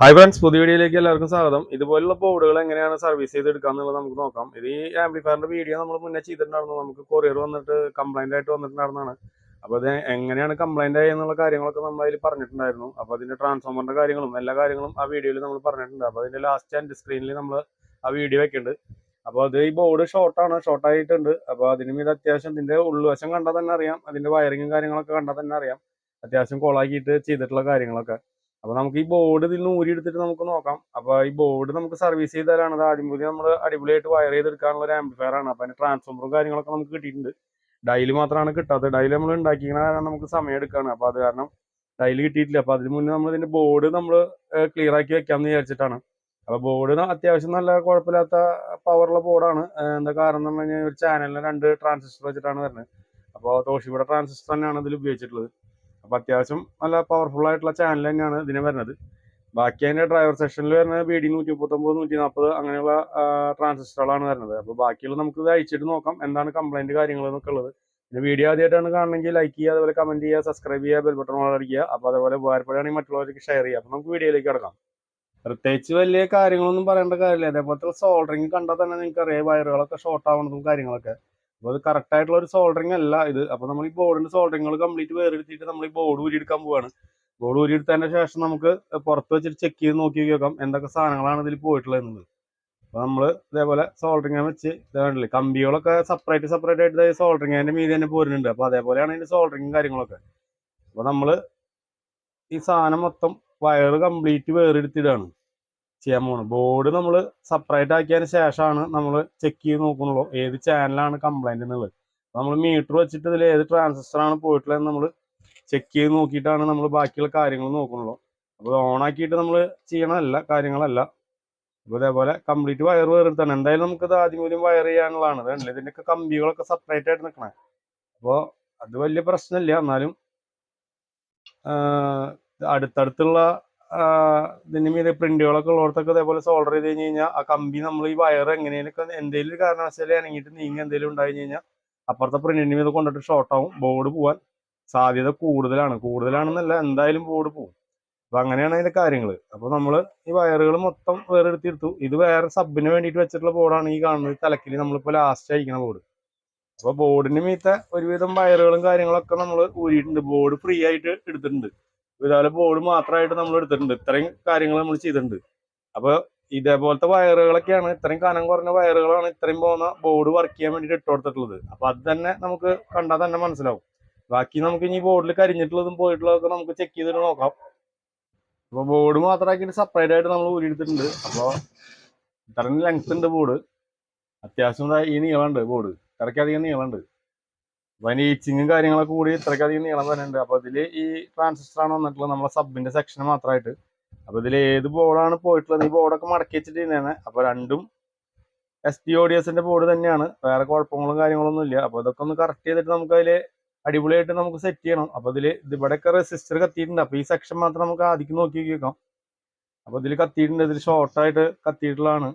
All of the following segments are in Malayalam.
ഹായ് ഫ്രണ്ട്സ് പുതിയ വീഡിയോയിലേക്ക് എല്ലാവർക്കും സ്വാഗതം. ഇതുപോലുള്ള ബോർഡുകൾ എങ്ങനെയാണ് സർവീസ് ചെയ്തെടുക്കുക എന്നുള്ളത് നമുക്ക് നോക്കാം. ഇത് ഈ ആംപ്ലിഫയറിന്റെ വീഡിയോ നമ്മൾ മുന്നേ ചെയ്തിട്ടുണ്ടായിരുന്നു. നമുക്ക് കൊറിയർ വന്നിട്ട് കംപ്ലൈന്റ് ആയിട്ട് വന്നിട്ടുണ്ടായിരുന്നതാണ്. അപ്പോൾ അത് എങ്ങനെയാണ് കംപ്ലൈന്റ് ആയി എന്നുള്ള കാര്യങ്ങളൊക്കെ നമ്മൾ അതിൽ പറഞ്ഞിട്ടുണ്ടായിരുന്നു. അപ്പോൾ അതിന്റെ ട്രാൻസ്ഫോമറിന്റെ കാര്യങ്ങളും എല്ലാ കാര്യങ്ങളും ആ വീഡിയോയിൽ നമ്മൾ പറഞ്ഞിട്ടുണ്ട്. അപ്പോൾ അതിന്റെ ലാസ്റ്റ് ആൻഡ് സ്ക്രീനിൽ നമ്മൾ ആ വീഡിയോ വെക്കുന്നുണ്ട് അപ്പോൾ അത് ഈ ബോർഡ് ഷോർട്ടാണ് ഷോർട്ട് ആയിട്ടുണ്ട്. അപ്പോൾ അതിന് മീത് അത്യാവശ്യം ഇതിന്റെ ഉൾവശം കണ്ടാൽ തന്നെ അറിയാം. അതിന്റെ വയറിങ്ങും കാര്യങ്ങളൊക്കെ കണ്ടാൽ തന്നെ അറിയാം. അത്യാവശ്യം കോളാക്കിയിട്ട് ചെയ്തിട്ടുള്ള കാര്യങ്ങളൊക്കെ. അപ്പൊ നമുക്ക് ഈ ബോർഡ് ഇതിൽ നിന്ന് ഊരി എടുത്തിട്ട് നമുക്ക് നോക്കാം. അപ്പൊ ഈ ബോർഡ് നമുക്ക് സർവീസ് ചെയ്താലാണ് അത് ആദ്യം പുതിയ നമ്മൾ അടിപൊളിയായിട്ട് വയർ ചെയ്തെടുക്കാനുള്ള ഒരു ആംപ്ലിഫയർ ആണ്. അപ്പൊ അതിന്റെ ട്രാൻസ്ഫോമറും കാര്യങ്ങളൊക്കെ നമുക്ക് കിട്ടിയിട്ടുണ്ട്. ഡൈൽ മാത്രമാണ് കിട്ടാത്തത്. ഡൈൽ നമ്മൾ ഉണ്ടാക്കിക്കുന്ന കാരണം നമുക്ക് സമയം എടുക്കാണ്. അപ്പൊ അത് കാരണം ഡൈൽ കിട്ടിയിട്ടില്ല. അപ്പൊ അതിന് മുന്നേ നമ്മൾ ഇതിന്റെ ബോർഡ് നമ്മൾ ക്ലിയർ ആക്കി വെക്കാമെന്ന് വിചാരിച്ചിട്ടാണ്. അപ്പൊ ബോർഡ് അത്യാവശ്യം നല്ല കുഴപ്പമില്ലാത്ത പവറുള്ള ബോർഡാണ് എന്താ കാരണം എന്ന് പറഞ്ഞു കഴിഞ്ഞാൽ ഒരു ചാനലിന് രണ്ട് ട്രാൻസിസ്റ്റർ വെച്ചിട്ടാണ് വരുന്നത്. അപ്പോൾ തോഷിയുടെ ട്രാൻസിസ്റ്റർ തന്നെയാണ് ഇതിൽ ഉപയോഗിച്ചിട്ടുള്ളത്. അപ്പൊ അത്യാവശ്യം നല്ല പവർഫുൾ ആയിട്ടുള്ള ചാനൽ തന്നെയാണ് ഇതിന് വരുന്നത്. ബാക്കി അതിന്റെ ഡ്രൈവർ സെക്ഷനിൽ വരുന്നത് ബി ഡി നൂറ്റി മുപ്പത്തൊമ്പത് നൂറ്റി നാൽപ്പത് അങ്ങനെയുള്ള ട്രാൻസിസ്റ്ററുകളാണ് വരുന്നത്. അപ്പോൾ ബാക്കിയുള്ള നമുക്ക് ഇത് അയച്ചിട്ട് നോക്കാം. എന്താണ് കംപ്ലൈന്റ് കാര്യങ്ങൾ എന്നൊക്കെ ഉള്ളത്. പിന്നെ വീഡിയോ ആദ്യമായിട്ടാണ് കാണണമെങ്കിൽ ലൈക്ക് ചെയ്യുക അതുപോലെ കമന്റ് ചെയ്യുക സബ്സ്ക്രൈബ് ചെയ്യുക ബെൽ ബട്ടൺ അടിക്കുക. അപ്പോൾ അതേപോലെ ഉപകാരപ്പെടുകയാണെങ്കിൽ മറ്റുള്ളവർക്ക് ഷെയർ ചെയ്യുക. അപ്പോൾ നമുക്ക് വീഡിയോയിലേക്ക് കിടക്കാം. പ്രത്യേകിച്ച് വലിയ കാര്യങ്ങളൊന്നും പറയേണ്ട കാര്യമില്ല. അതേപോലത്തെ സോൾഡറിങ് കണ്ടാൽ തന്നെ നിങ്ങൾക്ക് അറിയാം വയറുകളൊക്കെ ഷോർട്ട് ആവുന്നതും കാര്യങ്ങളൊക്കെ. അപ്പോൾ അത് കറക്റ്റ് ആയിട്ടുള്ള ഒരു സോൾഡറിങ് അല്ല ഇത്. അപ്പോൾ നമ്മൾ ഈ ബോർഡിന്റെ സോൾഡറിങ്ങൾ കംപ്ലീറ്റ് വേറെടുത്തിട്ട് നമ്മൾ ഈ ബോർഡ് ഊരിയെടുക്കാൻ പോവാണ്. ബോർഡ് ഊരിയെടുത്തതിന്റെ ശേഷം നമുക്ക് പുറത്ത് വെച്ചിട്ട് ചെക്ക് ചെയ്ത് നോക്കി നോക്കാം എന്തൊക്കെ സാധനങ്ങളാണ് ഇതിൽ പോയിട്ടുള്ളത് എന്നുള്ളത്. അപ്പോൾ നമ്മൾ ഇതേപോലെ സോൾഡറിങ് വെച്ച് ഇതാണല്ലേ കമ്പികളൊക്കെ സെപ്പറേറ്റ് സെപ്പറേറ്റ് ആയിട്ട് സോൾഡറിങ് അതിന്റെ മീതി തന്നെ പോരുന്നുണ്ട്. അപ്പോൾ അതേപോലെയാണ് ഇതിന്റെ സോൾഡറിങ് കാര്യങ്ങളൊക്കെ. അപ്പോൾ നമ്മൾ ഈ സാധനം മൊത്തം വയർ കംപ്ലീറ്റ് വേറെടുത്തിടാണ്. ചെയ്യാൻ പോകുന്നത് ബോർഡ് നമ്മൾ സെപ്പറേറ്റ് ആക്കിയതിന് ശേഷമാണ് നമ്മൾ ചെക്ക് ചെയ്ത് നോക്കുന്നുള്ളൂ. ഏത് ചാനലാണ് കംപ്ലൈന്റ് എന്നുള്ളത്. നമ്മൾ മീറ്റർ വെച്ചിട്ട് ഇതിൽ ഏത് ട്രാൻസിസ്റ്റർ ആണ് പോയിട്ടുള്ളതെന്ന് നമ്മൾ ചെക്ക് ചെയ്ത് നോക്കിയിട്ടാണ് നമ്മൾ ബാക്കിയുള്ള കാര്യങ്ങൾ നോക്കുന്നുള്ളൂ. അപ്പോൾ ഓൺ ആക്കിയിട്ട് നമ്മൾ ചെയ്യണമല്ല കാര്യങ്ങളല്ല. അപ്പോൾ ഇതേപോലെ കംപ്ലീറ്റ് വയർ വേറെടുത്താണ്. എന്തായാലും നമുക്കിത് ആദ്യം മൂലം വയർ ചെയ്യാനുള്ളതാണ്. വേണ്ടത് ഇതിന്റെയൊക്കെ കമ്പികളൊക്കെ സെപ്പറേറ്റ് ആയിട്ട് നിൽക്കണേ അപ്പോൾ അത് വലിയ പ്രശ്നമില്ല. എന്നാലും അടുത്തടുത്തുള്ള ഇതിന് മീതെ പ്രിന്റുകളൊക്കെ ഉള്ളിടത്തൊക്കെ ഇതേപോലെ സോൾഡർ ചെയ്ത് കഴിഞ്ഞ് കഴിഞ്ഞാൽ ആ കമ്പി നമ്മൾ ഈ വയർ എങ്ങനെയൊക്കെ എന്തെങ്കിലും ഒരു കാരണവശാലും ഇണങ്ങിയിട്ട് നീങ്ങി എന്തെങ്കിലും ഉണ്ടായി കഴിഞ്ഞാൽ അപ്പുറത്തെ പ്രിന്റിന് മീതെ കൊണ്ടിട്ട് ഷോർട്ട് ആവും ബോർഡ് പോവാൻ സാധ്യത കൂടുതലാണ്. കൂടുതലാണെന്നല്ല എന്തായാലും ബോർഡ് പോകും അപ്പൊ അങ്ങനെയാണ് അതിന്റെ കാര്യങ്ങൾ അപ്പൊ നമ്മൾ ഈ വയറുകൾ മൊത്തം വേറെ എടുത്തെടുത്തു ഇത് വേറെ സബിന് വേണ്ടിയിട്ട് വെച്ചിട്ടുള്ള ബോർഡാണ് ഈ കാണുന്നത്. തലക്കിൽ നമ്മളിപ്പോൾ ലാസ്റ്റ് അയക്കുന്ന ബോർഡ് അപ്പൊ ബോർഡിന് മീത്ത ഒരുവിധം വയറുകളും കാര്യങ്ങളൊക്കെ നമ്മൾ ഊരിയിട്ടുണ്ട്. ബോർഡ് ഫ്രീ ആയിട്ട് എടുത്തിട്ടുണ്ട്. ഇതേപോലെ ബോർഡ് മാത്രമായിട്ട് നമ്മൾ എടുത്തിട്ടുണ്ട്. ഇത്രയും കാര്യങ്ങൾ നമ്മൾ ചെയ്തിട്ടുണ്ട്. അപ്പൊ ഇതേപോലത്തെ വയറുകളൊക്കെയാണ് ഇത്രയും കനം കുറഞ്ഞ വയറുകളാണ് ഇത്രയും പോകുന്ന ബോർഡ് വർക്ക് ചെയ്യാൻ വേണ്ടിയിട്ട് ഇട്ട് കൊടുത്തിട്ടുള്ളത്. അപ്പൊ അത് തന്നെ നമുക്ക് കണ്ടാൽ തന്നെ മനസ്സിലാവും. ബാക്കി നമുക്ക് ഇനി ബോർഡിൽ കരിഞ്ഞിട്ടുള്ളതും പോയിട്ടുള്ളതൊക്കെ നമുക്ക് ചെക്ക് ചെയ്തിട്ട് നോക്കാം. അപ്പൊ ബോർഡ് മാത്രമാക്കിയിട്ട് സെപ്പറേറ്റ് ആയിട്ട് നമ്മൾ ഊരിയെടുത്തിട്ടുണ്ട്. അപ്പോൾ ഇത്രയും ലെങ്ത് ഉണ്ട് ബോർഡ് അത്യാവശ്യം ഈ നീളമുണ്ട് ബോർഡ് ഇത്രയ്ക്കധികം നീളമുണ്ട്. അപ്പൊ അതിന് ഈച്ചിങ്ങും കാര്യങ്ങളൊക്കെ കൂടി ഇത്രയ്ക്കധികം നീളം വരുന്നുണ്ട്. അപ്പൊ ഇതിൽ ഈ ട്രാൻസിസ്റ്റർ ആണ് വന്നിട്ടുള്ളത് നമ്മളെ സബിന്റെ സെക്ഷൻ മാത്രമായിട്ട്. അപ്പൊ ഇതിൽ ഏത് ബോർഡാണ് പോയിട്ടുള്ളത്? ഈ ബോർഡൊക്കെ മടക്കി വെച്ചിട്ട് തന്നെയാണ് അപ്പൊ രണ്ടും എസ് ടി ഒ ഡി എസിന്റെ ബോർഡ് തന്നെയാണ്. വേറെ കുഴപ്പങ്ങളും കാര്യങ്ങളൊന്നും ഇല്ല. അപ്പൊ ഇതൊക്കെ ഒന്ന് കറക്റ്റ് ചെയ്തിട്ട് നമുക്ക് അതിൽ അടിപൊളിയായിട്ട് നമുക്ക് സെറ്റ് ചെയ്യണം. അപ്പൊ ഇതിൽ ഇവിടെയൊക്കെ റെസിസ്റ്റർ കത്തിയിട്ടുണ്ട്. അപ്പൊ ഈ സെക്ഷൻ മാത്രം നമുക്ക് ആദ്യം നോക്കി വെക്കാം. അപ്പൊ ഇതിൽ കത്തിയിട്ടുണ്ട്. ഇതിൽ ഷോർട്ടായിട്ട് കത്തിയിട്ടുള്ളതാണ്.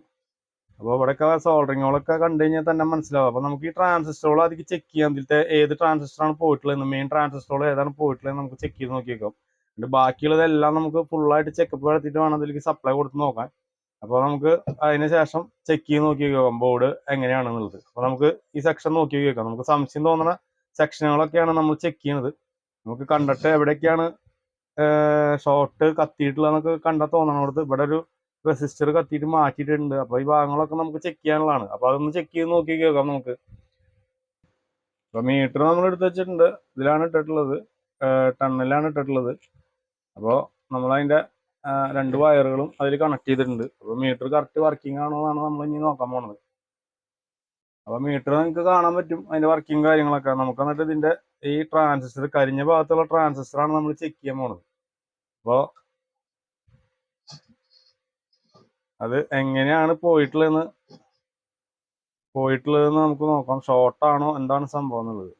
അപ്പോൾ ഇവിടെയൊക്കെ സോൾഡറിങ്ങുകളൊക്കെ കണ്ടു കഴിഞ്ഞാൽ തന്നെ മനസ്സിലാവും. അപ്പോൾ നമുക്ക് ഈ ട്രാൻസിസ്റ്ററുകൾ അധികം ചെക്ക് ചെയ്യാം. ഇതിലത്തെ ഏത് ട്രാൻസിസ്റ്ററാണ് പോയിട്ടുള്ളത്? മെയിൻ ട്രാൻസിസ്റ്ററുകൾ ഏതാണ് പോയിട്ടുള്ളത് നമുക്ക് ചെക്ക് ചെയ്ത് നോക്കിയേക്കാം എന്നിട്ട് ബാക്കിയുള്ളതെല്ലാം നമുക്ക് ഫുള്ളായിട്ട് ചെക്കപ്പ് നടത്തിയിട്ട് വേണം അതിലേക്ക് സപ്ലൈ കൊടുത്ത് നോക്കാൻ. അപ്പോൾ നമുക്ക് അതിന് ശേഷം ചെക്ക് ചെയ്ത് നോക്കി വെക്കാം ബോർഡ് എങ്ങനെയാണെന്നുള്ളത്. അപ്പോൾ നമുക്ക് ഈ സെക്ഷൻ നോക്കി വെക്കാം. നമുക്ക് സംശയം തോന്നുന്ന സെക്ഷനുകളൊക്കെയാണ് നമ്മൾ ചെക്ക് ചെയ്യുന്നത് നമുക്ക് കണ്ടിട്ട് എവിടെയൊക്കെയാണ് ഷോർട്ട് കത്തിയിട്ടുള്ളതെന്നൊക്കെ കണ്ടാൽ തോന്നണം ഇവിടെ ഒരു റെസിസ്റ്റർ കത്തിയിട്ട് മാറ്റിയിട്ടുണ്ട്. അപ്പൊ ഈ ഭാഗങ്ങളൊക്കെ നമുക്ക് ചെക്ക് ചെയ്യാനുള്ളതാണ്. അപ്പൊ അതൊന്ന് ചെക്ക് ചെയ്ത് നോക്കി കേൾക്കാം നമുക്ക്. അപ്പൊ മീറ്റർ നമ്മൾ എടുത്ത് വെച്ചിട്ടുണ്ട്. ഇതിലാണ് ഇട്ടിട്ടുള്ളത്. ടണ്ണിലാണ് ഇട്ടിട്ടുള്ളത്. അപ്പോൾ അതിന്റെ രണ്ട് വയറുകളും അതിൽ കണക്ട് ചെയ്തിട്ടുണ്ട്. അപ്പോൾ മീറ്റർ കറക്റ്റ് വർക്കിംഗ് ആണോ എന്നാണ് നമ്മൾ ഇനി നോക്കാൻ പോണത്. അപ്പൊ മീറ്റർ നിങ്ങൾക്ക് കാണാൻ പറ്റും അതിന്റെ വർക്കിംഗ് കാര്യങ്ങളൊക്കെ. നമുക്ക് എന്നിട്ട് ഇതിന്റെ ഈ ട്രാൻസിസ്റ്റർ കരിഞ്ഞ ഭാഗത്തുള്ള ട്രാൻസിസ്റ്റർ ആണ് നമ്മൾ ചെക്ക് ചെയ്യാൻ പോണത്. അപ്പോൾ അത് എങ്ങനെയാണ് പോയിട്ടുള്ളതെന്ന് പോയിട്ടുള്ളതെന്ന് നമുക്ക് നോക്കാം. ഷോർട്ടാണോ എന്താണ് സംഭവം എന്നുള്ളത്?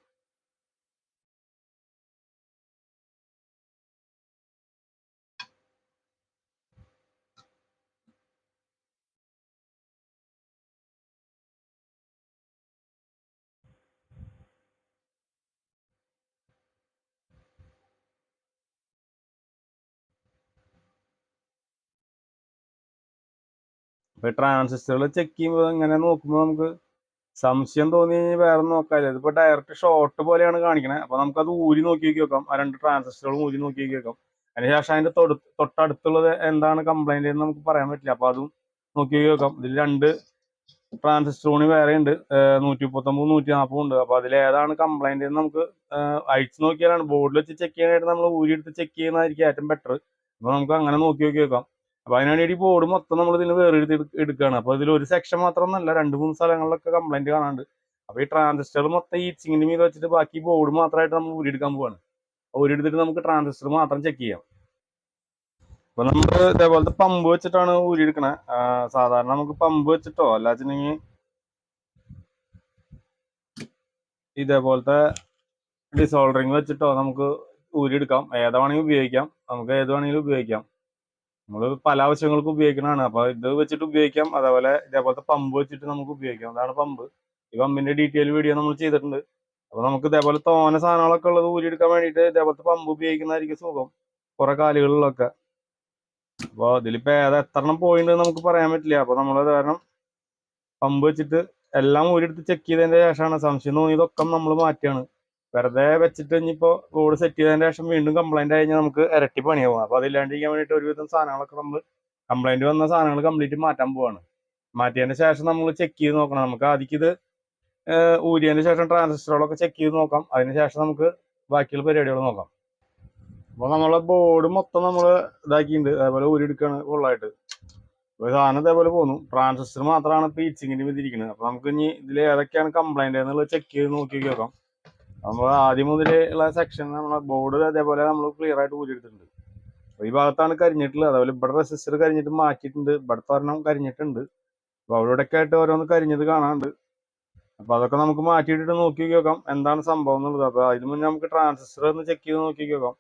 ഇപ്പൊ ട്രാൻസിസ്റ്ററുകൾ ചെക്ക് ചെയ്യുമ്പോൾ ഇങ്ങനെ നോക്കുമ്പോൾ നമുക്ക് സംശയം തോന്നി കഴിഞ്ഞാൽ വേറെ നോക്കാല്ലേ ഇതിപ്പോ ഡയറക്റ്റ് ഷോർട്ട് പോലെയാണ് കാണിക്കണത് അപ്പൊ നമുക്ക് അത് ഊരി നോക്കി നോക്കി. വെക്കാം ആ രണ്ട് ട്രാൻസിസ്റ്ററുകളും ഊരി നോക്കി നോക്കി. വെക്കാം അതിനുശേഷം അതിന്റെ തൊടു തൊട്ടടുത്തുള്ളത് എന്താണ് കംപ്ലൈന്റ് എന്ന് നമുക്ക് പറയാൻ പറ്റില്ല. അപ്പൊ അതും നോക്കി നോക്കി. വെക്കാം ഇതിൽ രണ്ട് ട്രാൻസിസ്റ്ററുകൾ വേറെ ഉണ്ട്. നൂറ്റി മുപ്പത്തൊമ്പത് നൂറ്റി നാൽപ്പത് ഉണ്ട്. അപ്പൊ അതിൽ ഏതാണ് കംപ്ലൈന്റ് എന്ന് നമുക്ക് അയച്ചു നോക്കിയാലാണ്. ബോർഡിൽ വെച്ച് ചെക്ക് ചെയ്യാനായിട്ട് നമ്മൾ ഊരി എടുത്ത് ചെക്ക് ചെയ്യുന്നതായിരിക്കും ഏറ്റവും ബെറ്റർ അപ്പൊ നമുക്ക് അങ്ങനെ നോക്കി നോക്കി. വെക്കാം അപ്പൊ അതിനുവേണ്ടി ബോർഡ് മൊത്തം നമ്മൾ ഇതിൽ വേറെ എടുത്ത് എടുക്കുകയാണ് അപ്പൊ ഇതിൽ ഒരു സെക്ഷൻ മാത്രമൊന്നല്ല രണ്ട് മൂന്ന് സ്ഥലങ്ങളിലൊക്കെ കംപ്ലൈന്റ് കാണാണ്ട് അപ്പൊ ഈ ട്രാൻസിസ്റ്റർ മൊത്തം ഈ ചിങ്ങിന്റെ മീത് വെച്ചിട്ട് ബാക്കി ബോർഡ് മാത്രമായിട്ട് നമ്മൾ ഊരിയെടുക്കാൻ പോവാണ്. ഊരിയെടുത്തിട്ട് നമുക്ക് ട്രാൻസിസ്റ്റർ മാത്രം ചെക്ക് ചെയ്യാം. അപ്പൊ നമ്മൾ ഇതേപോലത്തെ പമ്പ് വെച്ചിട്ടാണ് ഊരിയെടുക്കണേ. സാധാരണ നമുക്ക് പമ്പ് വെച്ചിട്ടോ അല്ല അല്ലാച്ചിട്ടുണ്ടെങ്കിൽ ഇതേപോലത്തെ ഡിസോൾഡറിങ് വെച്ചിട്ടോ നമുക്ക് ഊരിയെടുക്കാം. ഏതാണെങ്കിലും ഉപയോഗിക്കാം. നമുക്ക് ഏത് വേണമെങ്കിലും ഉപയോഗിക്കാം. നമ്മൾ പല ആവശ്യങ്ങൾക്കും ഉപയോഗിക്കുന്നതാണ് അപ്പൊ ഇത് വെച്ചിട്ട് ഉപയോഗിക്കാം. അതേപോലെ ഇതേപോലത്തെ പമ്പ് വെച്ചിട്ട് നമുക്ക് ഉപയോഗിക്കാം. അതാണ് പമ്പ്. ഈ പമ്പിന്റെ ഡീറ്റെയിൽ വീഡിയോ നമ്മൾ ചെയ്തിട്ടുണ്ട്. അപ്പൊ നമുക്ക് ഇതേപോലെ തോന സാധനങ്ങളൊക്കെ ഉള്ളത് ഊരിയെടുക്കാൻ വേണ്ടിയിട്ട് ഇതേപോലത്തെ പമ്പ് ഉപയോഗിക്കുന്നതായിരിക്കും സുഖം. കുറെ കാലുകളിലൊക്കെ. അപ്പൊ ഇതിലിപ്പോ ഏതാ എത്രണ്ണം പോയിന്റ് നമുക്ക് പറയാൻ പറ്റില്ല. അപ്പൊ നമ്മളത് കാരണം പമ്പ് വെച്ചിട്ട് എല്ലാം ഊരിയെടുത്ത് ചെക്ക് ചെയ്തതിന്റെ ശേഷമാണ് സംശയം തോന്നിയതൊക്കെ നമ്മൾ മാറ്റിയാണ് വെറുതെ വെച്ചിട്ട് ഇനിയിപ്പോ റോഡ് സെറ്റ് ചെയ്തതിന് ശേഷം വീണ്ടും കംപ്ലൈന്റ് കഴിഞ്ഞാൽ നമുക്ക് ഇരട്ടി പണിയാവും. അപ്പൊ അതില്ലാണ്ടിരിക്കാൻ വേണ്ടിയിട്ട് ഒരുവിധം സാധനങ്ങളൊക്കെ നമ്മൾ കംപ്ലൈന്റ് വന്ന സാധനങ്ങൾ കംപ്ലീറ്റ് മാറ്റാൻ പോവാണ്. മാറ്റിയതിന് ശേഷം നമ്മൾ ചെക്ക് ചെയ്ത് നോക്കണം. നമുക്ക് ആദ്യം ഇത് ഊരിയതിന് ശേഷം ട്രാൻസിസ്റ്ററുകളൊക്കെ ചെക്ക് ചെയ്ത് നോക്കാം. അതിന് ശേഷം നമുക്ക് ബാക്കിയുള്ള പരിപാടികൾ നോക്കാം. അപ്പോൾ നമ്മളെ ബോർഡ് മൊത്തം നമ്മൾ ഇതാക്കിയിട്ടുണ്ട് അതേപോലെ ഊരിയെടുക്കാണ് ഫുള്ളായിട്ട് ഒരു സാധനം ഇതേപോലെ പോകുന്നു ട്രാൻസിസ്റ്റർ മാത്രമാണ് ഇപ്പോൾ ഈച്ചിങ്ങിന്റെ ഇതിരിക്കുന്നത് അപ്പോൾ നമുക്ക് ഇനി ഇതിൽ ഏതൊക്കെയാണ് കംപ്ലൈന്റ് എന്നുള്ളത് ചെക്ക് ചെയ്ത് നോക്കി നോക്കാം. നമ്മൾ ആദ്യം മുതലേ ഉള്ള സെക്ഷൻ നമ്മളെ ബോർഡ് അതേപോലെ നമ്മൾ ക്ലിയർ ആയിട്ട് ഊരിയെടുത്തിട്ടുണ്ട് ഈ ഭാഗത്താണ് കരിഞ്ഞിട്ടുള്ളത്. അതേപോലെ ഇവിടെ റെസിസ്റ്റർ കരിഞ്ഞിട്ട് മാറ്റിയിട്ടുണ്ട്. ഇവിടുത്തെ ഒരെണ്ണം കരിഞ്ഞിട്ടുണ്ട്. അപ്പോൾ അവിടെ ഒക്കെ ആയിട്ട് ഓരോന്ന് കരിഞ്ഞത് കാണാണ്ട് അപ്പോൾ അതൊക്കെ നമുക്ക് മാറ്റിയിട്ട് നോക്കി നോക്കാം എന്താണ് സംഭവം എന്നുള്ളത്. അപ്പോൾ അതിന് മുന്നേ നമുക്ക് ട്രാൻസിസ്റ്റർ ഒന്ന് ചെക്ക് ചെയ്ത് നോക്കി നോക്കാം.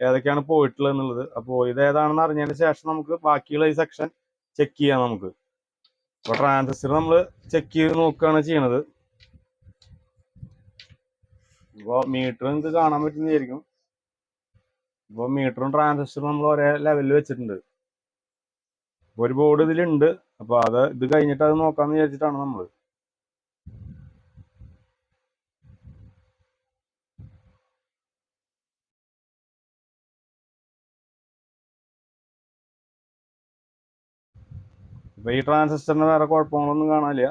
ഏതൊക്കെയാണ് പോയിട്ടുള്ളത് എന്നുള്ളത്. അപ്പോൾ ഇത് ഏതാണെന്ന് അറിഞ്ഞതിന് ശേഷം നമുക്ക് ബാക്കിയുള്ള ഈ സെക്ഷൻ ചെക്ക് ചെയ്യാം നമുക്ക്. അപ്പോൾ ട്രാൻസിസ്റ്റർ നമ്മൾ ചെക്ക് ചെയ്ത് നോക്കുകയാണ് ചെയ്യണത്. ഇപ്പോൾ മീറ്റർ നിങ്ങൾക്ക് കാണാൻ പറ്റുന്നതായിരിക്കും. ഇപ്പോൾ മീറ്ററും ട്രാൻസിസ്റ്ററും നമ്മൾ ഒരേ ലെവലിൽ വെച്ചിട്ടുണ്ട്. ഒരു ബോർഡ് ഇതിലുണ്ട്. അപ്പോൾ അത് ഇത് കഴിഞ്ഞിട്ട് അത് നോക്കാന്ന് വിചാരിച്ചിട്ടാണ് നമ്മൾ ഇപ്പൊ ഈ ട്രാൻസിസ്റ്ററിന് വേറെ കുഴപ്പങ്ങളൊന്നും കാണാനില്ല.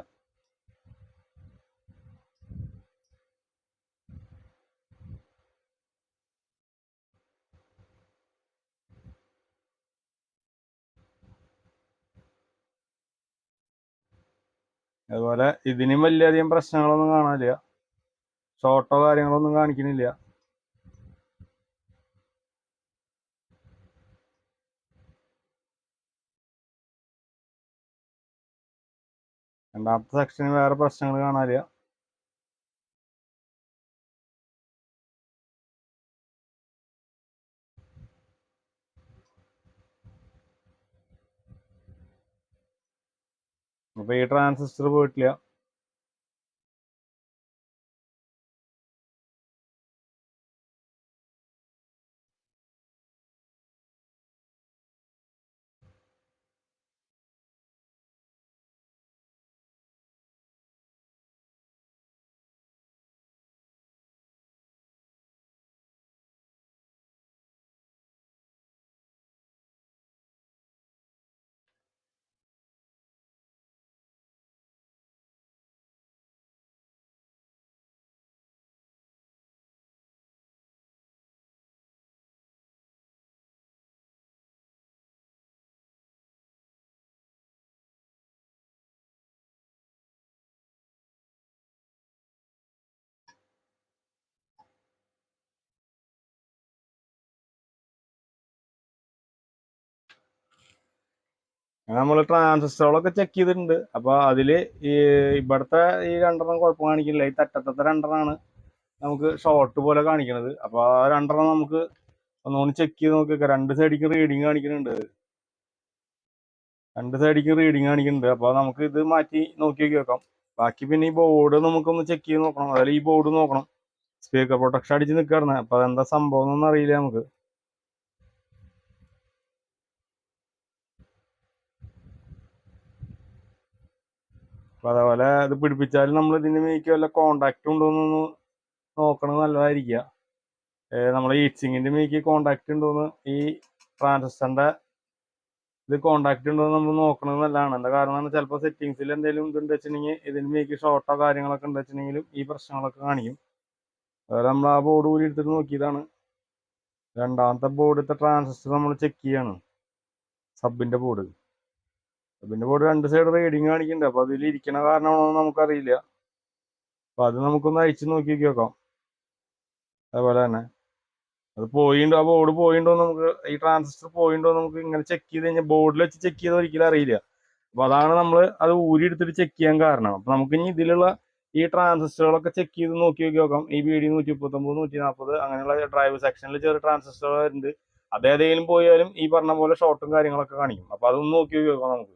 അതുപോലെ ഇതിനും വലിയധികം പ്രശ്നങ്ങളൊന്നും കാണാനില്ല. ഷോർട്ടോ കാര്യങ്ങളൊന്നും കാണിക്കുന്നില്ല. രണ്ടാമത്തെ സെക്ഷന് വേറെ പ്രശ്നങ്ങൾ കാണാനില്ല. അപ്പൊ ഈ ട്രാൻസിസ്റ്റർ പോയിട്ടില്ല. നമ്മൾ ട്രാൻസിസ്റ്ററുകളൊക്കെ ചെക്ക് ചെയ്തിട്ടുണ്ട്. അപ്പോൾ അതിൽ ഈ ഇവിടുത്തെ ഈ രണ്ടെണ്ണം കുഴപ്പം കാണിക്കുന്നില്ല. ഈ തട്ടത്തത്തെ രണ്ടെണ്ണമാണ് നമുക്ക് ഷോർട്ട് പോലെ കാണിക്കുന്നത് അപ്പോൾ ആ രണ്ടെണ്ണം നമുക്ക് ഒന്നുകൂടി ചെക്ക് ചെയ്ത് നോക്കിയൊക്കെ. രണ്ട് സൈഡിക്ക് റീഡിങ് കാണിക്കുന്നുണ്ട്. രണ്ട് സൈഡിക്ക് റീഡിങ് കാണിക്കുന്നുണ്ട്. അപ്പോൾ നമുക്ക് ഇത് മാറ്റി നോക്കി നോക്കാം. വെക്കാം ബാക്കി പിന്നെ ഈ ബോർഡ് നമുക്കൊന്ന് ചെക്ക് ചെയ്ത് നോക്കണം. അതായത് ഈ ബോർഡ് നോക്കണം. സ്പീക്കർ പ്രൊട്ടക്ഷൻ അടിച്ച് നിൽക്കുകയാണ് അപ്പോൾ അതെന്താ സംഭവം എന്നൊന്നും അറിയില്ല നമുക്ക്. അപ്പൊ അതേപോലെ ഇത് പിടിപ്പിച്ചാലും നമ്മൾ ഇതിന് മേക്ക് വല്ല കോണ്ടാക്ട് ഉണ്ടോന്നൊന്ന് നോക്കണത് നല്ലതായിരിക്കുക നമ്മളെ ഈച്ചിങ്ങിന്റെ മേക്ക് കോണ്ടാക്ട് ഉണ്ടോന്ന് ഈ ട്രാൻസിസ്റ്ററിന്റെ ഇത് കോണ്ടാക്ട് ഉണ്ടോന്ന് നമ്മൾ നോക്കണത് നല്ലതാണ്. എന്താ കാരണം ചിലപ്പോൾ സെറ്റിങ്സിൽ എന്തെങ്കിലും ഇതുണ്ട് വെച്ചിട്ടുണ്ടെങ്കിൽ ഇതിന് മേക്ക് ഷോർട്ടോ കാര്യങ്ങളൊക്കെ ഉണ്ട് വെച്ചിട്ടുണ്ടെങ്കിലും ഈ പ്രശ്നങ്ങളൊക്കെ കാണിക്കും. അതുപോലെ നമ്മൾ ആ ബോർഡ് കൂടി എടുത്തിട്ട് നോക്കിയതാണ്. രണ്ടാമത്തെ ബോർഡത്തെ ട്രാൻസിസ്റ്റർ നമ്മൾ ചെക്ക് ചെയ്യാണ്. സബിന്റെ ബോർഡ് സബിന്റെ ബോർഡ് രണ്ട് സൈഡ് റീഡിങ് കാണിക്കുന്നുണ്ട് അപ്പൊ അതിൽ ഇരിക്കണ കാരണമാണോ എന്ന് നമുക്കറിയില്ല. അപ്പൊ അത് നമുക്കൊന്ന് അയച്ചു നോക്കി നോക്കാം. അതുപോലെ തന്നെ. അത് പോയിണ്ടോ? ആ ബോർഡ് പോയിണ്ടോ നമുക്ക് ഈ ട്രാൻസിസ്റ്റർ പോയിണ്ടോ നമുക്ക് ഇങ്ങനെ ചെക്ക് ചെയ്ത് കഴിഞ്ഞാൽ ബോർഡിൽ വെച്ച് ചെക്ക് ചെയ്ത് ഒരിക്കലും അറിയില്ല. അപ്പൊ അതാണ് നമ്മൾ അത് ഊരി എടുത്തിട്ട് ചെക്ക് ചെയ്യാൻ കാരണം. അപ്പൊ നമുക്ക് ഇനി ഇതിലുള്ള ഈ ട്രാൻസിസ്റ്ററുകളൊക്കെ ചെക്ക് ചെയ്ത് നോക്കി നോക്കി നോക്കാം. ഈ ബി ഡി നൂറ്റി മുപ്പത്തൊമ്പത് നൂറ്റി നാൽപ്പത് അങ്ങനെയുള്ള ഡ്രൈവ് സെക്ഷനിൽ ചെറിയ ട്രാൻസിസ്റ്ററുകൾ ഉണ്ട് അത് ഏതെങ്കിലും പോയാലും ഈ പറഞ്ഞ പോലെ ഷോർട്ടും കാര്യങ്ങളൊക്കെ കാണിക്കും. അപ്പൊ അതൊന്ന് നോക്കി നോക്കി നോക്കാം നമുക്ക്.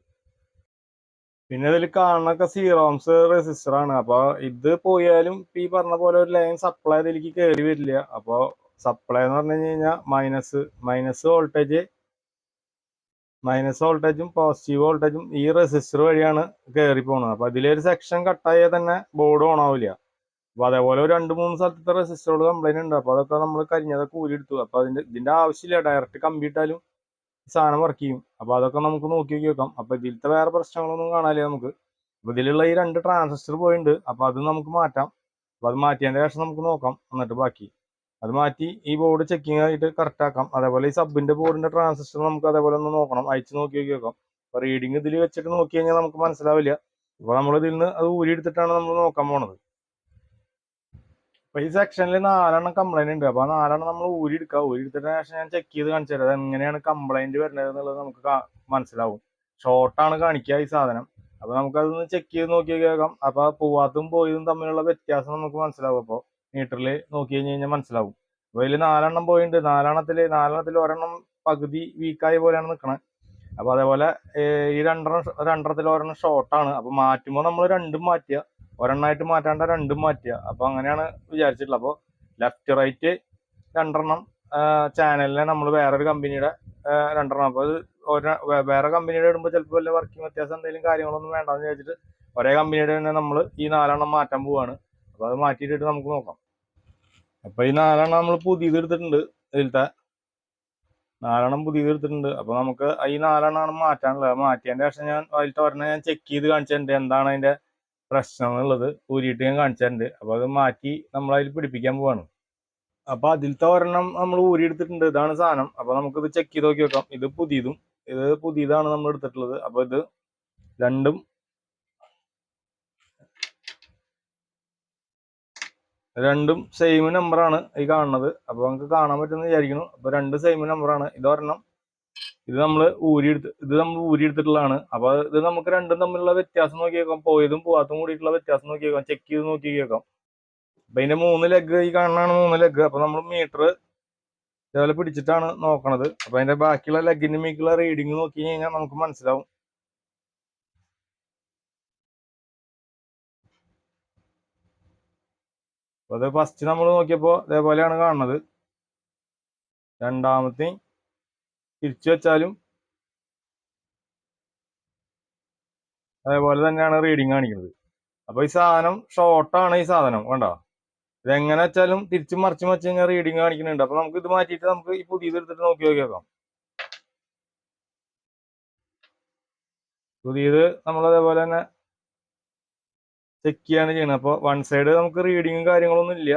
പിന്നെ ഇതിൽ കാണുന്നൊക്കെ സീറോംസ് റെസിസ്റ്റർ ആണ്. അപ്പൊ ഇത് പോയാലും ഈ പറഞ്ഞ പോലെ ഒരു ലൈൻ സപ്ലൈ ഇതിലേക്ക് കയറി വരില്ല. അപ്പൊ സപ്ലൈ എന്ന് പറഞ്ഞു കഴിഞ്ഞാൽ മൈനസ് മൈനസ് വോൾട്ടേജ് മൈനസ് വോൾട്ടേജും പോസിറ്റീവ് വോൾട്ടേജും ഈ റെസിസ്റ്റർ വഴിയാണ് കയറി പോകുന്നത് അപ്പൊ ഇതിലൊരു സെക്ഷൻ കട്ടായാൽ തന്നെ ബോർഡ് ഓൺ ആവില്ല. അപ്പൊ അതേപോലെ ഒരു രണ്ട് മൂന്ന് സ്ഥലത്തെ റെസിസ്റ്ററുകൾ കംപ്ലൈന്റ് ഉണ്ട്. അപ്പൊ അതൊക്കെ നമ്മൾ കരിഞ്ഞതൊക്കെ ഊരിയെടുത്തു. അപ്പൊ അതിന്റെ ഇതിന്റെ ആവശ്യമില്ല. ഡയറക്റ്റ് കമ്പി ഇട്ടാലും ഈ സാധനം വർക്ക് ചെയ്യും. അപ്പൊ അതൊക്കെ നമുക്ക് നോക്കി നോക്കി വെക്കാം. അപ്പൊ ഇതിലത്തെ വേറെ പ്രശ്നങ്ങളൊന്നും കാണാനില്ല നമുക്ക്. അപ്പൊ ഇതിലുള്ള ഈ രണ്ട് ട്രാൻസിസ്റ്റർ പോയിണ്ട്. അപ്പൊ അത് നമുക്ക് മാറ്റാം. അപ്പൊ അത് മാറ്റിയതിന്റെ ശേഷം നമുക്ക് നോക്കാം. എന്നിട്ട് ബാക്കി. അത് മാറ്റി ഈ ബോർഡ് ചെക്കിംഗ് ആയിട്ട് കറക്റ്റ് ആക്കാം. അതേപോലെ ഈ സബിന്റെ ബോർഡിന്റെ ട്രാൻസിസ്റ്റർ നമുക്ക് അതേപോലെ ഒന്ന് നോക്കണം. അയച്ച് നോക്കി നോക്കി നോക്കാം അപ്പൊ റീഡിങ് ഇതിൽ വെച്ചിട്ട് നോക്കി കഴിഞ്ഞാൽ നമുക്ക് മനസ്സിലാവില്ല. അപ്പൊ നമ്മൾ ഇതിൽ നിന്ന് അത് ഊരി എടുത്തിട്ടാണ് നമ്മൾ നോക്കാൻ പോണത്. അപ്പൊ ഈ സെക്ഷനിൽ നാലെണ്ണം കംപ്ലൈന്റ് ഉണ്ട്. അപ്പൊ ആ നാലെണ്ണം നമ്മൾ ഊരി എടുക്കുക ഊരി എടുത്തിട്ട് ശേഷം ഞാൻ ചെക്ക് ചെയ്ത് കാണിച്ചു തരാം. എങ്ങനെയാണ് കംപ്ലൈന്റ് വരുന്നത് എന്നുള്ളത് നമുക്ക് മനസ്സിലാവും. ഷോർട്ടാണ് കാണിക്കുക ഈ സാധനം. അപ്പൊ നമുക്ക് അതൊന്ന് ചെക്ക് ചെയ്ത് നോക്കി കേൾക്കാം. അപ്പൊ പോവാത്തും പോയതും തമ്മിലുള്ള വ്യത്യാസം നമുക്ക് മനസ്സിലാവും. അപ്പൊ മീറ്ററിൽ നോക്കി കഴിഞ്ഞ് കഴിഞ്ഞാൽ മനസ്സിലാവും. അപ്പൊ അതിൽ നാലെണ്ണം പോയിട്ടുണ്ട് നാലെണ്ണത്തിൽ നാലെണ്ണത്തിൽ ഒരെണ്ണം പകുതി വീക്കായ പോലെയാണ് നിൽക്കണത് അപ്പൊ അതേപോലെ ഈ രണ്ടെണ്ണം രണ്ടെണ്ണത്തിൽ ഒരെണ്ണം ഷോർട്ടാണ് അപ്പൊ മാറ്റുമ്പോൾ നമ്മൾ രണ്ടും മാറ്റുക ഒരെണ്ണമായിട്ട് മാറ്റാണ്ട് രണ്ടും മാറ്റുക അപ്പൊ അങ്ങനെയാണ് വിചാരിച്ചിട്ടുള്ളത്. അപ്പോൾ ലെഫ്റ്റ് റൈറ്റ് രണ്ടെണ്ണം ചാനലിനെ നമ്മൾ വേറൊരു കമ്പനിയുടെ രണ്ടെണ്ണം. അപ്പോൾ അത് വേറെ കമ്പനിയുടെ ഇടുമ്പോൾ ചിലപ്പോൾ വല്ല വർക്കിംഗ് വ്യത്യാസം എന്തെങ്കിലും കാര്യങ്ങളൊന്നും വേണ്ടെന്ന് വിചാരിച്ചിട്ട് ഒരേ കമ്പനിയുടെ തന്നെ നമ്മൾ ഈ നാലെണ്ണം മാറ്റാൻ പോവാണ്. അപ്പോൾ അത് മാറ്റിയിട്ടിട്ട് നമുക്ക് നോക്കാം. അപ്പോൾ ഈ നാലെണ്ണം നമ്മൾ പുതിയത് എടുത്തിട്ടുണ്ട് ഇതിലത്തെ. നാലെണ്ണം പുതിയത് എടുത്തിട്ടുണ്ട്. അപ്പോൾ നമുക്ക് ഈ നാലെണ്ണമാണ് മാറ്റാനുള്ളത്. മാറ്റിയതിന്റെ ശേഷം ഞാൻ അതിലത്തെ ഒരെണ്ണം ഞാൻ ചെക്ക് ചെയ്ത് കാണിച്ചിട്ടുണ്ട് എന്താണ് അതിന്റെ പ്രശ്നം എന്നുള്ളത് ഊരിയിട്ട് ഞാൻ കാണിച്ചിട്ടുണ്ട് അപ്പോൾ അത് മാറ്റി നമ്മൾ അതിൽ പിടിപ്പിക്കാൻ പോവാണ്. അപ്പോൾ അതിലത്തെ ഒരെണ്ണം നമ്മൾ ഊരി എടുത്തിട്ടുണ്ട് ഇതാണ് സാധനം. അപ്പൊ നമുക്കിത് ചെക്ക് ചെയ്ത് നോക്കി വെക്കാം. ഇത് പുതിയതും ഇത് പുതിയതാണ് നമ്മൾ എടുത്തിട്ടുള്ളത്. അപ്പോൾ ഇത് രണ്ടും രണ്ടും സെയിം നമ്പറാണ് ഈ കാണുന്നത്. അപ്പോൾ നമുക്ക് കാണാൻ പറ്റുമെന്ന് വിചാരിക്കുന്നു. അപ്പൊ രണ്ട് സെയിം നമ്പറാണ് ഇതൊരെണ്ണം ഇത് നമ്മൾ ഊരിയെടുത്ത് ഇത് നമ്മൾ ഊരിയെടുത്തിട്ടുള്ളതാണ്. അപ്പോൾ ഇത് നമുക്ക് രണ്ടും തമ്മിലുള്ള വ്യത്യാസം നോക്കിയേക്കാം. പോയതും പോവാത്തും കൂടിയിട്ടുള്ള വ്യത്യാസം നോക്കിയേക്കാം. ചെക്ക് ചെയ്ത് നോക്കിയേക്കാം. അപ്പം ഇതിന്റെ മൂന്ന് ലെഗ് ഈ കാണുന്നതാണ് മൂന്ന് ലെഗ് അപ്പൊ നമ്മൾ മീറ്റർ ഇതേപോലെ പിടിച്ചിട്ടാണ് നോക്കണത്. അപ്പൊ അതിന്റെ ബാക്കിയുള്ള ലെഗിന് മീക്കുള്ള റീഡിങ് നോക്കി കഴിഞ്ഞാൽ നമുക്ക് മനസ്സിലാവും. അപ്പൊ അത് ഫസ്റ്റ് നമ്മൾ നോക്കിയപ്പോ ഇതേപോലെയാണ് കാണുന്നത്. രണ്ടാമത്തെ തിരിച്ചു വെച്ചാലും അതേപോലെ തന്നെയാണ് റീഡിങ് കാണിക്കുന്നത്. അപ്പൊ ഈ സാധനം ഷോർട്ടാണ് ഈ സാധനം കണ്ടോ? ഇതെങ്ങനെ വെച്ചാലും തിരിച്ച് മറിച്ച് മറിച്ച് കഴിഞ്ഞാൽ റീഡിങ് കാണിക്കുന്നുണ്ട്. അപ്പൊ നമുക്ക് ഇത് മാറ്റിയിട്ട് നമുക്ക് ഈ പുതിയത് എടുത്തിട്ട് നോക്കി നോക്കിയേക്കാം പുതിയത് നമ്മൾ അതേപോലെ തന്നെ ചെക്ക് ചെയ്യാണ് ചെയ്യുന്നത്. അപ്പോൾ വൺ സൈഡ് നമുക്ക് റീഡിങ്ങും കാര്യങ്ങളൊന്നും ഇല്ല.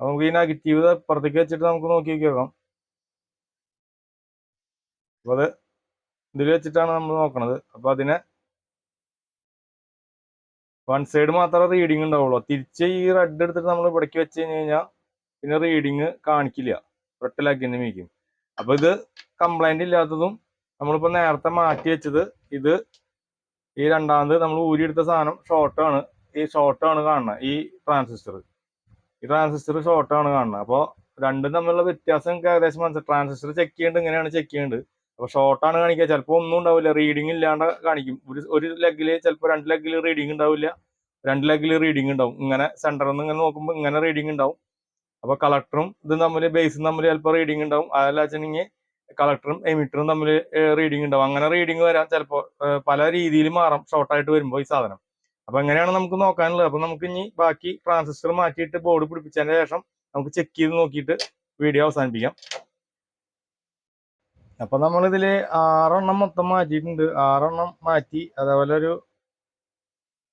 നമുക്ക് ഈ നെഗറ്റീവ് അപ്പുറത്തേക്ക് വെച്ചിട്ട് നമുക്ക് നോക്കി നോക്കി നോക്കാം. അപ്പൊ അത് ഇതിൽ വെച്ചിട്ടാണ് നമ്മൾ നോക്കണത്. അപ്പോൾ അതിനെ വൺ സൈഡ് മാത്രമേ റീഡിങ് ഉണ്ടാവുള്ളൂ. തിരിച്ച് ഈ റെഡ് എടുത്തിട്ട് നമ്മൾ ഇവിടേക്ക് വെച്ച് കഴിഞ്ഞ് കഴിഞ്ഞാൽ പിന്നെ റീഡിങ് കാണിക്കില്ല. ലഗിന് മീക്കും അപ്പൊ ഇത് കംപ്ലൈന്റ് ഇല്ലാത്തതും നമ്മളിപ്പോ നേരത്തെ മാറ്റി വെച്ചത് ഇത് ഈ രണ്ടാമത് നമ്മൾ ഊരിയെടുത്ത സാധനം ഷോർട്ടാണ് ഈ ഷോർട്ടാണ് കാണുന്നത് ഈ ട്രാൻസിസ്റ്റർ ഈ ട്രാൻസിസ്റ്റർ ഷോർട്ടാണ് കാണുന്നത് അപ്പോൾ രണ്ടും തമ്മിലുള്ള വ്യത്യാസം ഏകദേശം മനസ്സിലായി ട്രാൻസിസ്റ്റർ ചെക്ക് ചെയ്യേണ്ടത് ഇങ്ങനെയാണ് ചെക്ക് ചെയ്യേണ്ടത്. അപ്പോൾ ഷോർട്ടാണ് കാണിക്കുക. ചിലപ്പോൾ ഒന്നും ഉണ്ടാവില്ല. റീഡിംഗ് ഇല്ലാണ്ട് കാണിക്കും. ഒരു ഒരു ലെഗിൽ ചിലപ്പോൾ രണ്ട് ലെഗിൽ റീഡിംഗ് ഉണ്ടാവില്ല. രണ്ട് ലെഗിൽ റീഡിംഗ് ഉണ്ടാവും. ഇങ്ങനെ സെന്ററിൽ നിന്ന് ഇങ്ങനെ നോക്കുമ്പോൾ ഇങ്ങനെ റീഡിംഗ് ഉണ്ടാവും. അപ്പോൾ കളക്ടറും ഇതും തമ്മിൽ ബേസും തമ്മിൽ ചിലപ്പോൾ റീഡിംഗ് ഉണ്ടാവും. അതല്ല വെച്ചിട്ടുണ്ടെങ്കിൽ കളക്ടറും എമിറ്ററും തമ്മിൽ റീഡിംഗ് ഉണ്ടാവും. അങ്ങനെ റീഡിംഗ് വരാൻ ചിലപ്പോൾ പല രീതിയിൽ മാറാം. ഷോർട്ടായിട്ട് വരുമ്പോൾ ഈ സാധനം. അപ്പൊ എങ്ങനെയാണ് നമുക്ക് നോക്കാനുള്ളത്? അപ്പൊ നമുക്ക് ഇനി ബാക്കി ട്രാൻസിസ്റ്റർ മാറ്റിയിട്ട് ബോർഡ് പിടിപ്പിച്ചതിന് ശേഷം നമുക്ക് ചെക്ക് ചെയ്ത് നോക്കിയിട്ട് വീഡിയോ അവസാനിപ്പിക്കാം. അപ്പൊ നമ്മളിതിൽ ആറെണ്ണം മൊത്തം മാറ്റിയിട്ടുണ്ട്. ആറെണ്ണം മാറ്റി അതേപോലെ ഒരു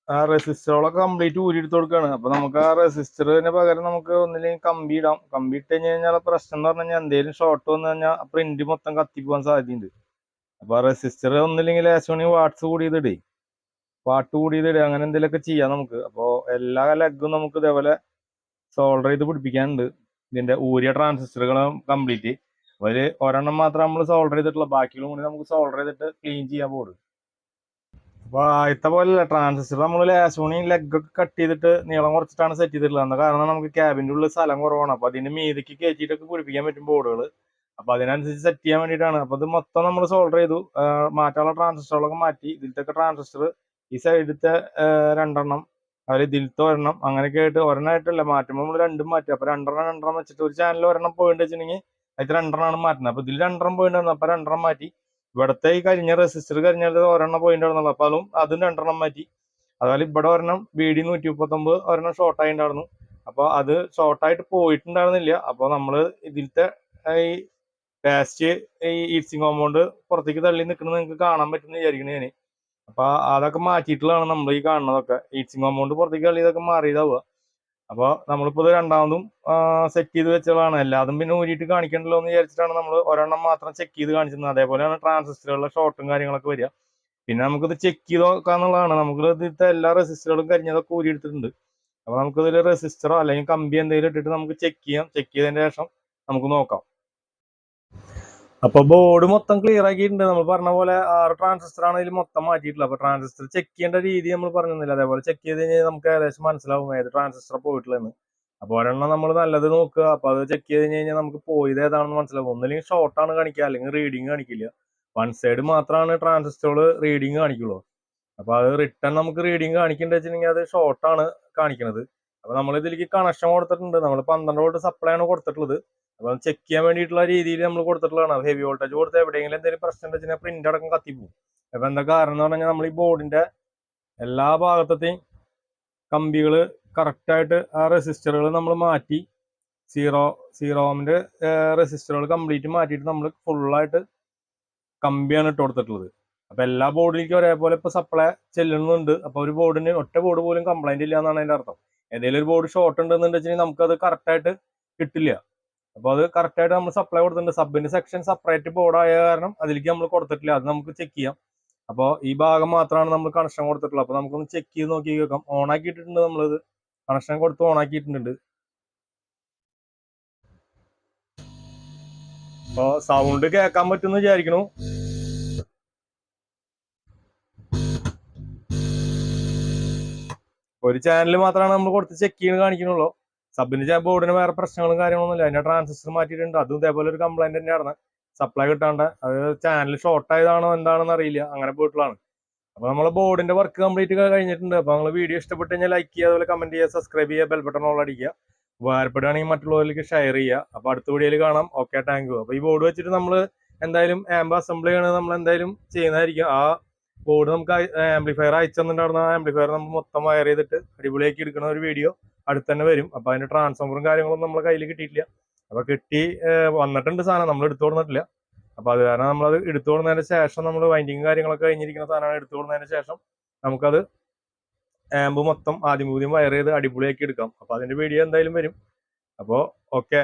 ആ റെസിസ്റ്ററുകളൊക്കെ കംപ്ലീറ്റ് ഊരിയെടുത്ത് കൊടുക്കുകയാണ് അപ്പൊ നമുക്ക് ആ റെസിസ്റ്ററിന് പകരം നമുക്ക് ഒന്നില്ലെങ്കിൽ കമ്പി ഇടാം. കമ്പി ഇട്ട് കഴിഞ്ഞ് കഴിഞ്ഞാൽ പ്രശ്നം എന്ന് പറഞ്ഞു കഴിഞ്ഞാൽ എന്തെങ്കിലും ഷോർട്ട് വന്നു കഴിഞ്ഞാൽ പ്രിന്റ് മൊത്തം കത്തിപ്പോകാൻ സാധ്യതയുണ്ട്. അപ്പൊ റെസിസ്റ്റർ ഒന്നില്ലെങ്കിൽ ലേശമണി വാട്ട്സ് കൂടി ഇടേ വാട്ട് കൂടി ഇടുക അങ്ങനെ എന്തെങ്കിലുമൊക്കെ ചെയ്യാം നമുക്ക്. അപ്പോൾ എല്ലാ ലെഗും നമുക്ക് ഇതേപോലെ സോൾഡർ ചെയ്ത് പിടിപ്പിക്കാനുണ്ട്. ഇതിന്റെ ഊരിയ ട്രാൻസിസ്റ്ററുകളും കംപ്ലീറ്റ്. ഒരു ഒരെണ്ണം മാത്രം നമ്മൾ സോൾഡർ ചെയ്തിട്ടുള്ള. ബാക്കിയുള്ള കൂടി നമുക്ക് സോൾഡർ ചെയ്തിട്ട് ക്ലീൻ ചെയ്യാൻ പോകും അപ്പൊ ആദ്യത്തെ പോലെയല്ല ട്രാൻസിസ്റ്റർ നമ്മൾ ലാസോണിയും ലെഗ് ഒക്കെ കട്ട് ചെയ്തിട്ട് നീളം കുറച്ചിട്ടാണ് സെറ്റ് ചെയ്തിട്ടുള്ളത്. കാരണം നമുക്ക് ക്യാബിന്റെ ഉള്ളിൽ സ്ഥലം കുറവാണ്. അപ്പൊ അതിന്റെ മീതിക്ക് കയറ്റിയിട്ടൊക്കെ പിടിപ്പിക്കാൻ പറ്റും ബോർഡുകൾ അപ്പൊ അതിനനുസരിച്ച് സെറ്റ് ചെയ്യാൻ വേണ്ടിയിട്ടാണ്. അപ്പൊ ഇത് മൊത്തം നമ്മൾ സോൾഡർ ചെയ്തു. മാറ്റാനുള്ള ട്രാൻസിസ്റ്ററുകളൊക്കെ മാറ്റി. ഇതിലത്തെ ട്രാൻസിസ്റ്റർ ഈ സൈഡിലത്തെ രണ്ടെണ്ണം അവർ ഇതിലത്തെ ഒരെണ്ണം അങ്ങനെയൊക്കെ ആയിട്ട് ഒരെണ്ണമായിട്ടല്ല മാറ്റുമ്പോൾ നമ്മൾ രണ്ടും മാറ്റി. അപ്പൊ രണ്ടെണ്ണം രണ്ടെണ്ണം വെച്ചിട്ട് ഒരു ചാനൽ ഒരെണ്ണം പോയിട്ട് വെച്ചിട്ടുണ്ടെങ്കിൽ അതിൽ രണ്ടെണ്ണമാണ് മാറ്റുന്നത്. അപ്പൊ ഇതിൽ രണ്ടെണ്ണം പോയിന്റ് വന്നു അപ്പൊ രണ്ടെണ്ണം മാറ്റി. ഇവിടത്തെ ഈ കരിഞ്ഞ റെസിസ്റ്റർ കരിഞ്ഞത് ഒരെണ്ണം പോയിന്റ് ആണെന്നുള്ളൂ അപ്പൊ അതും അതും രണ്ടെണ്ണം മാറ്റി. അതുപോലെ ഇവിടെ ഒരെണ്ണം ബി ഡി നൂറ്റി മുപ്പത്തൊമ്പത് ഒരെണ്ണം ഷോർട്ട് ആയിട്ടുണ്ടായിരുന്നു. അപ്പൊ അത് ഷോർട്ടായിട്ട് പോയിട്ടുണ്ടായിരുന്നില്ല. അപ്പൊ നമ്മൾ ഇതിലത്തെ ഈ പേസ്റ്റ് ഈ ഈസിംഗ് കോമ്പൗണ്ട് പുറത്തേക്ക് തള്ളി നിൽക്കുന്നത് നിങ്ങൾക്ക് കാണാൻ പറ്റുന്ന വിചാരിക്കണേ ഞാൻ അപ്പൊ അതൊക്കെ മാറ്റിയിട്ടുള്ളതാണ് നമ്മൾ ഈ കാണുന്നതൊക്കെ. ഈസിംഗ് കോമ്പൗണ്ട് പുറത്തേക്ക് തള്ളി ഇതൊക്കെ മാറിയതാവുക. അപ്പൊ നമ്മളിപ്പോ ഇത് രണ്ടാമതും സെറ്റ് ചെയ്ത് വെച്ചതാണ്. എല്ലാതും പിന്നെ ഊരിയിട്ട് കാണിക്കണ്ടല്ലോ എന്ന് വിചാരിച്ചിട്ടാണ് നമ്മൾ ഒരെണ്ണം മാത്രം ചെക്ക് ചെയ്ത് കാണിച്ചത് അതേപോലെയാണ് ട്രാൻസിസ്റ്ററുകളുടെ ഷോർട്ടും കാര്യങ്ങളൊക്കെ വരിക. പിന്നെ നമുക്കിത് ചെക്ക് ചെയ്ത് നോക്കാന്നുള്ളതാണ് നമുക്ക് ഇതിലത്തെ എല്ലാ റെസിസ്റ്ററുകളും കരിഞ്ഞതൊക്കെ ഊരിയെടുത്തിട്ടുണ്ട്. അപ്പോൾ നമുക്കിതിൽ റെസിസ്റ്ററോ അല്ലെങ്കിൽ കമ്പി എന്തെങ്കിലും ഇട്ടിട്ട് നമുക്ക് ചെക്ക് ചെയ്യാം. ചെക്ക് ചെയ്തതിന് ശേഷം നമുക്ക് നോക്കാം. അപ്പൊ ബോർഡ് മൊത്തം ക്ലിയർ ആക്കിയിട്ടുണ്ട്. നമ്മൾ പറഞ്ഞ പോലെ ആറ് ട്രാൻസിസ്റ്റർ ആണ് ഇതിൽ മൊത്തം മാറ്റിയിട്ടുള്ളത്. അപ്പൊ ട്രാൻസിസ്റ്റർ ചെക്ക് ചെയ്യേണ്ട രീതി നമ്മൾ പറഞ്ഞില്ല അതേപോലെ ചെക്ക് ചെയ്ത് കഴിഞ്ഞാൽ നമുക്ക് ഏകദേശം മനസ്സിലാവും ഏത് ട്രാൻസിസ്റ്റർ പോയിട്ടുള്ളതെന്ന്. അപ്പൊ ഒരെണ്ണം നമ്മൾ നല്ലത് നോക്കുക. അപ്പൊ അത് ചെക്ക് ചെയ്ത് കഴിഞ്ഞാൽ നമുക്ക് പോയത് ഏതാണെന്ന് മനസ്സിലാവും. ഒന്നില്ലെങ്കിൽ ഷോർട്ട് ആണ് കാണിക്കുക. അല്ലെങ്കിൽ റീഡിങ് കാണിക്കില്ല. വൺ സൈഡ് മാത്രമാണ് ട്രാൻസിസ്റ്ററുകൾ റീഡിങ് കാണിക്കുള്ളൂ. അപ്പൊ അത് റിട്ടേൺ നമുക്ക് റീഡിങ് കാണിക്കേണ്ടത് വെച്ചിട്ടുണ്ടെങ്കിൽ അത് ഷോർട്ടാണ് കാണിക്കുന്നത് അപ്പൊ നമ്മൾ ഇതിലേക്ക് കണക്ഷൻ കൊടുത്തിട്ടുണ്ട്. നമ്മൾ പന്ത്രണ്ട് വോൾട്ട് സപ്ലൈ ആണ് കൊടുത്തിട്ടുള്ളത്. അപ്പൊ ചെക്ക് ചെയ്യാൻ വേണ്ടിയിട്ടുള്ള രീതിയിൽ നമ്മൾ കൊടുത്തിട്ടുള്ളതാണ്. ഹെവി വോൾട്ടേജ് കൊടുത്ത് എവിടെയെങ്കിലും എന്തെങ്കിലും പ്രശ്നം ഉണ്ടെന്ന് വെച്ചാൽ പ്രിന്റ് അടക്കം കത്തിപ്പോവും അപ്പൊ എന്താ കാരണം എന്ന് പറഞ്ഞാൽ നമ്മൾ ഈ ബോർഡിന്റെ എല്ലാ ഭാഗത്തെയും കമ്പികൾ കറക്റ്റായിട്ട് ആ റെസിസ്റ്ററുകൾ നമ്മൾ മാറ്റി സീറോ സീറോമിന്റെ റെസിസ്റ്ററുകൾ കംപ്ലീറ്റ് മാറ്റിയിട്ട് നമ്മൾ ഫുള്ളായിട്ട് കമ്പിയാണ് ഇട്ട് കൊടുത്തിട്ടുള്ളത്. അപ്പൊ എല്ലാ ബോർഡിലേക്കും ഒരേപോലെ ഇപ്പൊ സപ്ലൈ ചെല്ലുന്നുണ്ട്. അപ്പൊ ഒരു ബോർഡിന് ഒറ്റ ബോർഡ് പോലും കംപ്ലൈന്റ് ഇല്ല എന്നാണ് അതിന്റെ അർത്ഥം. ഏതെങ്കിലും ഒരു ബോർഡ് ഷോർട്ട് ഉണ്ടെന്ന് വെച്ചാൽ നമുക്കത് കറക്റ്റായിട്ട് കിട്ടില്ല. അപ്പൊ അത് കറക്റ്റായിട്ട് നമ്മൾ സപ്ലൈ കൊടുത്തിട്ടുണ്ട്. സബിന്റെ സെക്ഷൻ സെപ്പറേറ്റ് ബോർഡ് ആയ കാരണം അതിലേക്ക് നമ്മൾ കൊടുത്തിട്ടില്ല. അത് നമുക്ക് ചെക്ക് ചെയ്യാം. അപ്പോൾ ഈ ഭാഗം മാത്രമാണ് നമ്മൾ കണക്ഷൻ കൊടുത്തിട്ടുള്ളത്. അപ്പൊ നമുക്കൊന്ന് ചെക്ക് ചെയ്ത് നോക്കി കേൾക്കാം. ഓൺ ആക്കിയിട്ടുണ്ട് നമ്മളിത്. കണക്ഷൻ കൊടുത്ത് ഓൺ ആക്കിയിട്ടുണ്ട്. അപ്പൊ സൗണ്ട് കേൾക്കാൻ പറ്റുമെന്ന് വിചാരിക്കണു. ഒരു ചാനൽ മാത്രമാണ് നമ്മൾ കൊടുത്ത് ചെക്ക് ചെയ്യുന്നത് കാണിക്കണുള്ളൂ. സബിന് ബോർഡിന് വേറെ പ്രശ്നങ്ങളും കാര്യങ്ങളൊന്നുമില്ല. അതിന്റെ ട്രാൻസിസ്റ്റർ മാറ്റിയിട്ടുണ്ട്. അതും ഇതേപോലെ ഒരു കംപ്ലൈന്റ് തന്നെയാണ് സപ്ലൈ കിട്ടാണ്ട്. അത് ചാനൽ ഷോർട്ട് ആയതാണോ എന്താണെന്ന് അറിയില്ല. അങ്ങനെ പോയിട്ടുള്ളതാണ്. അപ്പൊ നമ്മളെ ബോർഡിന്റെ വർക്ക് കംപ്ലീറ്റ് കഴിഞ്ഞിട്ടുണ്ട്. അപ്പൊ നിങ്ങൾ വീഡിയോ ഇഷ്ടപ്പെട്ട് കഴിഞ്ഞാൽ ലൈക്ക് ചെയ്യുക അതുപോലെ കമന്റ് ചെയ്യുക സബ്സ്ക്രൈബ് ചെയ്യുക ബെൽ ബട്ടൺ ഓൾ അടിക്കുക. ഉപകാരപ്പെടുകയാണെങ്കിൽ മറ്റുള്ളവരിലേക്ക് ഷെയർ ചെയ്യുക. അപ്പൊ അടുത്ത വീഡിയോയിൽ കാണാം. ഓക്കെ താങ്ക് യു അപ്പൊ ഈ ബോർഡ് വെച്ചിട്ട് നമ്മൾ എന്തായാലും ആംബ് അസംബ്ലി ആണ്. നമ്മൾ എന്തായാലും ചെയ്യുന്നതായിരിക്കും. ആ ബോർഡ് നമുക്ക് ആംപ്ലിഫയർ അയച്ചു തന്നിട്ടുണ്ടായിരുന്ന ആ ആംപ്ലിഫയർ നമ്മൾ മൊത്തം വയർ ചെയ്തിട്ട് അടിപൊളിയാക്കി എടുക്കുന്ന ഒരു വീഡിയോ അടുത്ത് തന്നെ വരും. അപ്പൊ അതിന്റെ ട്രാൻസ്ഫോമറും കാര്യങ്ങളൊന്നും നമ്മളെ കയ്യിൽ കിട്ടിയിട്ടില്ല. അപ്പൊ കിട്ടി വന്നിട്ടുണ്ട് സാധനം. നമ്മൾ എടുത്തു കൊടുത്തിട്ടില്ല. അപ്പൊ അത് കാരണം നമ്മളത് എടുത്തു കൊടുത്തതിന് ശേഷം നമ്മൾ വൈൻഡിങ് കാര്യങ്ങളൊക്കെ കഴിഞ്ഞിരിക്കുന്ന സാധനമാണ് എടുത്തു കൊടുത്തതിന് ശേഷം നമുക്കത് ആംബ് മൊത്തം ആദ്യം പൂതിയും വയർ ചെയ്ത് അടിപൊളിയാക്കി എടുക്കാം. അപ്പൊ അതിന്റെ വീഡിയോ എന്തായാലും വരും. അപ്പോ ഓക്കെ